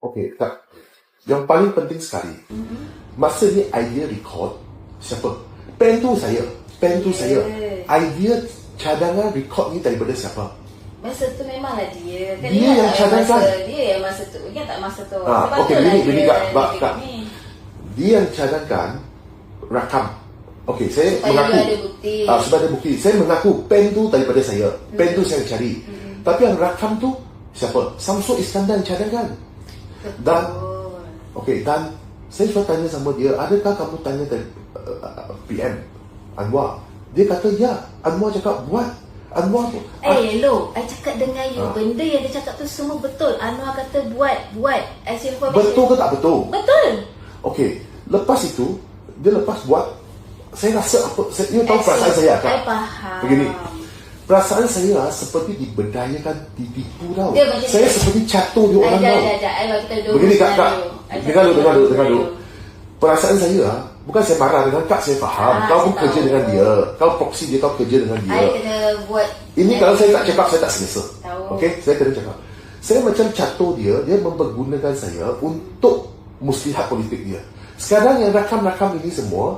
Okey, tak. Yang paling penting sekali, Mm-hmm. masa ni idea record, siapa? Pen tu saya. Pen tu saya. Yeah. Idea cadangan record ni daripada siapa? Masa tu memanglah dia kan Dia ingat yang cadangkan. masa, Dia yang masa tu Ingat tak masa tu Sebab okey, lah begini- begini, dia- Kak, dia Kak. Dia yang cadangkan rakam. Okey, saya Supaya mengaku. dia ada bukti. Supaya ada bukti. Saya mengaku pen tu daripada saya. Pen tu saya cari. Hmm. Tapi yang rakam tu siapa? Samsul Iskandar yang cadangkan. Dan. Okey, dan saya cuba tanya sama dia, adakah kamu tanya dari uh, uh, PM Anwar? Dia kata ya. Anwar cakap buat. Anwar tu. Eh, hello. I cakap dengan you. Ah. Benda yang dia cakap tu semua betul. Anwar kata buat, buat. As information. betul ke tak betul? Betul. Okey, lepas itu dia lepas buat saya rasa apa saya, you tahu As perasaan saya kan? faham. Begini. Perasaan saya ah, seperti diberdayakan, ditipu tau. Dia Saya ni. seperti catur dia Ay, orang tau. Begini kak, kak. Dengar dulu, dengar dulu, dengar dulu. Perasaan saya ah, bukan saya marah dengan kak, saya faham. Ah, kau pun kerja dengan dia. Kau proxy dia, kau kerja dengan dia. I kena buat. Ini kalau saya tak cakap, saya tak selesa. Okey, saya kena cakap. Saya macam catur dia, dia mempergunakan saya untuk muslihat politik dia. Sekarang yang rakam-rakam ini semua,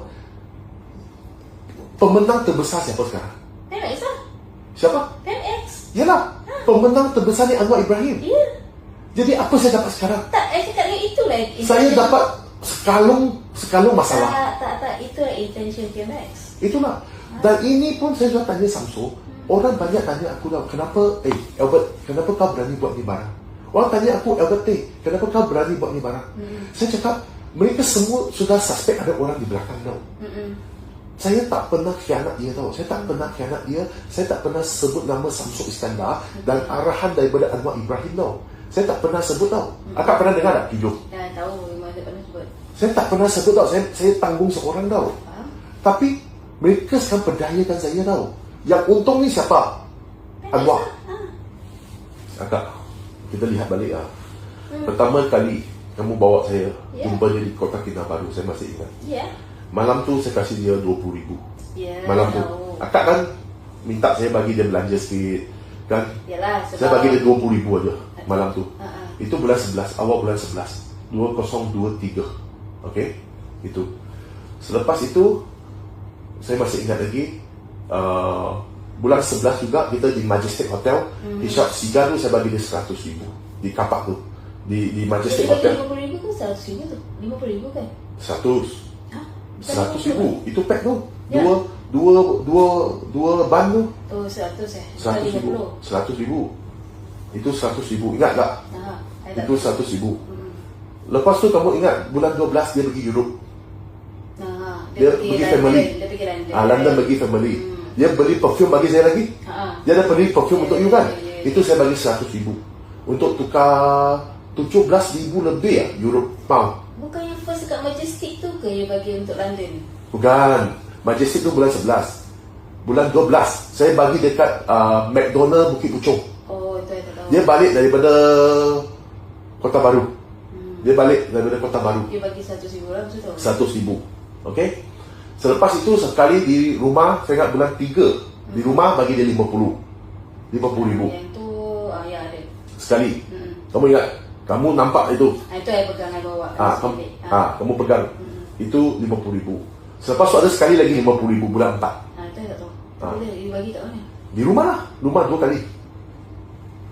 pemenang terbesar siapa sekarang? Lah. Siapa? PMX. Yalah, pemenang terbesar ni Anwar Ibrahim. Ya. Jadi apa saya dapat sekarang? Tak, I cakap dengan itulah. Saya intention- dapat sekalung sekalung masalah. Tak, tak, tak. Itulah intention PMX. Itulah. Dan ini pun saya sudah tanya Samsul. Orang banyak tanya aku tau, kenapa, eh Albert, kenapa kau berani buat ni barang? Orang tanya aku, Albert T, kenapa kau berani buat ni barang? Saya cakap, mereka semua sudah suspek ada orang di belakang tau. Mm-mm. Saya tak pernah khianat dia tau. Saya tak pernah khianat dia. Saya tak pernah sebut nama Samsul Iskandar dan arahan daripada Anwar Ibrahim tau. Saya tak pernah sebut tau. Akak pernah dengar tak video? Dah tahu memang dia pernah sebut. Saya tak pernah sebut tau. Saya, saya tanggung seorang tau. Faham? Tapi mereka sekarang berdayakan saya tau. Yang untung ni siapa? Anwar. Akak, kita lihat balik ah. Pertama kali kamu bawa saya Ya. jumpa dia di Kota Kinabalu, saya masih ingat. Ya. Malam tu saya kasih dia 20 ribu. Ya. Malam tu. Akak kan minta saya bagi dia belanja sikit. Kan? Yalah. Saya bagi dia 20 ribu aja malam tu. Ha. Itu bulan 11, awal bulan 11. 2023. Okey? Itu. Selepas itu saya masih ingat lagi uh, bulan 11 juga kita di Majestic Hotel Hmm. di shop Siga tu saya bagi dia 100 ribu di kapak tu di di Majestic bagi Hotel RM50,000 ke RM100,000 tu? RM50,000 kan? 100 100 ribu. Itu pack tu. Ya. dua dua dua dua ban tu. Oh, 100 eh? 100 ribu. 50. 100 ribu. Itu 100 ribu. Ingat tak? Ha, itu 100 ribu. Hmm. lepas tu kamu ingat bulan 12 dia pergi Europe? Ha, dia pergi London, family. Dia pergi London. ah, London pergi family. Hmm. dia beli perfume bagi saya lagi. Dia ada beli perfume Ya, untuk ya, you kan? ya, ya, ya. itu saya bagi 100 ribu. Untuk tukar 17 ribu lebih ya Europe pound. Bukan yang first kat Majestic tu ke yang bagi untuk London? bukan Majestic tu bulan 11 bulan 12 saya bagi dekat uh, McDonald Bukit Puchong Oh, itu tak tahu. dia balik daripada Kota Baru Hmm. dia balik daripada Kota Baru Dia bagi RM100,000 lah, macam tu? 100 ribu Okey Selepas itu sekali di rumah Saya ingat bulan 3 Di rumah bagi dia 50 50 ribu Yang tu, ah, ya ada. Sekali Hmm. Kamu ingat Kamu nampak itu Ah, itu I pegang, I bawa. ah, Kasi kamu, balik. ah, kamu pegang Itu 50 ribu Selepas tu ada sekali lagi 50 ribu Bulan 4 Ah, itu I tak tahu. Ah. Bila dia bagi kat mana? Di rumah lah Rumah dua kali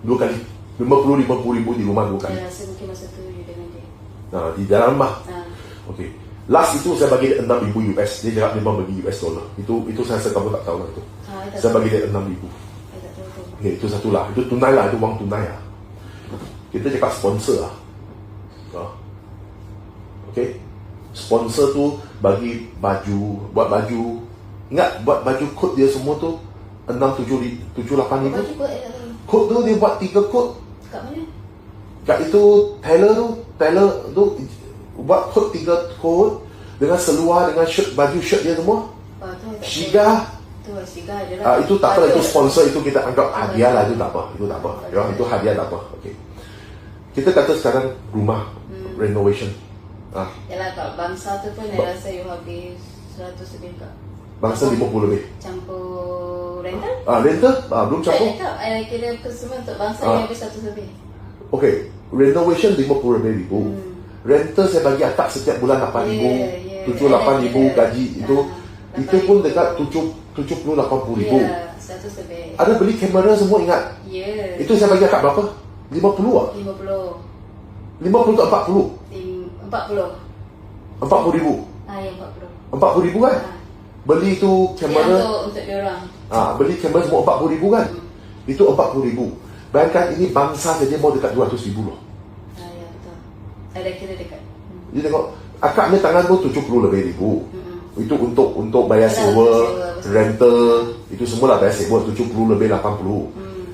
Dua kali 50-50 ribu di rumah dua kali Saya rasa mungkin masa tu you dengan dia. nah, Di dalam rumah Ah. Okey. Last itu saya bagi dia 6000 US. Dia cakap dia mau bagi US dollar. Itu itu saya rasa kamu tak tahu lah itu. Ah, I tak Saya tahu. bagi dia 6000. I tak tahu tu. Okey, itu satu lah. Itu tunai lah, itu wang tunai lah. Kita cakap sponsor lah. Ah. Okey. Sponsor tu bagi baju, buat baju. Ingat buat baju kod dia semua tu 6 7 ri- 7 8 ribu. Baju kot I tak tahu. Kod tu dia buat 3 kod. Kat mana? Kat itu tailor tu, tailor tu buat kod 3 kod dengan seluar dengan shirt baju shirt dia semua. Tahu. Shiga. Ah, itu tak apa itu sponsor itu kita anggap hadiah lah itu tak apa itu tak apa ya itu hadiah tak apa okey kita kata sekarang rumah renovation ah Yalah kat bangsa tu pun Ba- rasa you habis 100 lebih kat. bangsa 50 lebih Campur rental? ah rental ah belum Tak, campur I tak. I kira semua untuk bangsa Ah. yang habis 100 lebih. Okay, renovation RM50,000. Hmm. Rental saya bagi akak setiap bulan RM8,000. Ya, ya. Tujuh lapan ribu Ada, ada. gaji itu Ah, itu pun 8,000. dekat tujuh tujuh puluh lapan puluh ribu. Ya, satu lebih. Ada beli kamera semua ingat. Ya. Itu saya bagi akak berapa? 50 ah? 50. 50 ke 40? Lim- 40. 40 ribu. Ah, ya 40. 40 ribu kan? Ah. Beli Ya, kamera untuk untuk diorang. Ah, beli kamera semua 40 ribu kan? Itu 40 ribu. Bayangkan ini bangsa saja mau dekat 200 ribu loh. Ah, ya betul. Ada kira dekat. Hmm. Jadi tengok, akak punya tangan pun 70 lebih ribu. Hmm. Itu untuk untuk bayar Yalah, sewa, sewa, rental, itu semua lah bayar sewa 70 lebih 80. Hmm.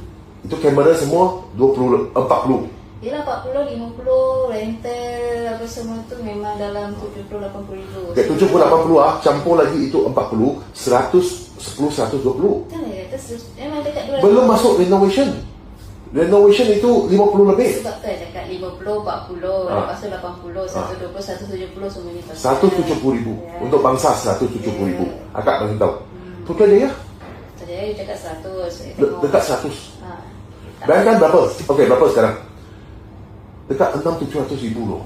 Itu kamera semua 20 40. Yelah 40, 50, rental apa semua tu memang dalam 70 80 ribu. Okay, 70 80 ah, campur lagi itu 40, 100 10 120. Kan ya, terus memang dekat 200. Belum masuk renovation. Renovation itu 50 lebih. Sebab tu cakap 50, 40, Ah. lepas tu 80, 120, 170 semua ni pasal. 170 ribu. Ya. Untuk bangsa 170 ribu. Akak bagi tahu. Putrajaya Tadi dia cakap 100. saya de- tengok. dekat 100. Ha. Bayangkan berapa? Okey, berapa sekarang? Dekat 6 700 ribu loh.